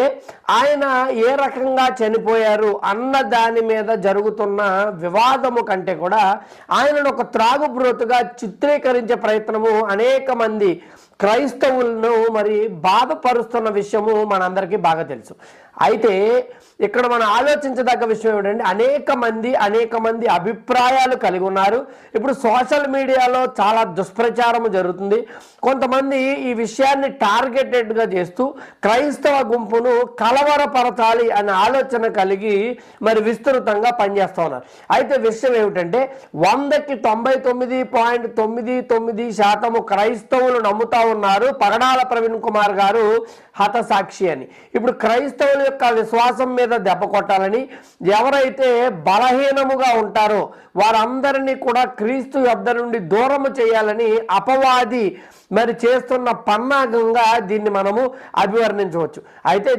అయితే ఆయన ఏ రకంగా చనిపోయారు అన్న దాని మీద జరుగుతున్న వివాదము కంటే కూడా ఆయనను ఒక త్రాగుబ్రోతుగా చిత్రీకరించే ప్రయత్నము అనేక మంది క్రైస్తవులను మరి బాధపరుస్తున్న విషయము మనందరికీ బాగా తెలుసు. అయితే ఇక్కడ మనం ఆలోచించదగ్గ విషయం ఏమిటంటే అనేక మంది అనేక మంది అభిప్రాయాలు కలిగి ఉన్నారు. ఇప్పుడు సోషల్ మీడియాలో చాలా దుష్ప్రచారం జరుగుతుంది. కొంతమంది ఈ విషయాన్ని టార్గెటెడ్గా చేస్తూ క్రైస్తవ గుంపును కలవరపరచాలి అనే ఆలోచన కలిగి మరి విస్తృతంగా పనిచేస్తూ ఉన్నారు. అయితే విషయం ఏమిటంటే వందకి తొంభై తొమ్మిది పాయింట్ తొమ్మిది తొమ్మిది శాతము క్రైస్తవులు నమ్ముతా ఉన్నారు పగడాల ప్రవీణ్ కుమార్ గారు హతసాక్షి అని. ఇప్పుడు క్రైస్తవుల యొక్క విశ్వాసం మీద దెబ్బ కొట్టాలని ఎవరైతే బలహీనముగా ఉంటారో వారందరినీ కూడా క్రీస్తు యొద్ద నుండి దూరము చేయాలని అపవాది మరి చేస్తున్న పన్నాగంగా దీన్ని మనము అభివర్ణించవచ్చు. అయితే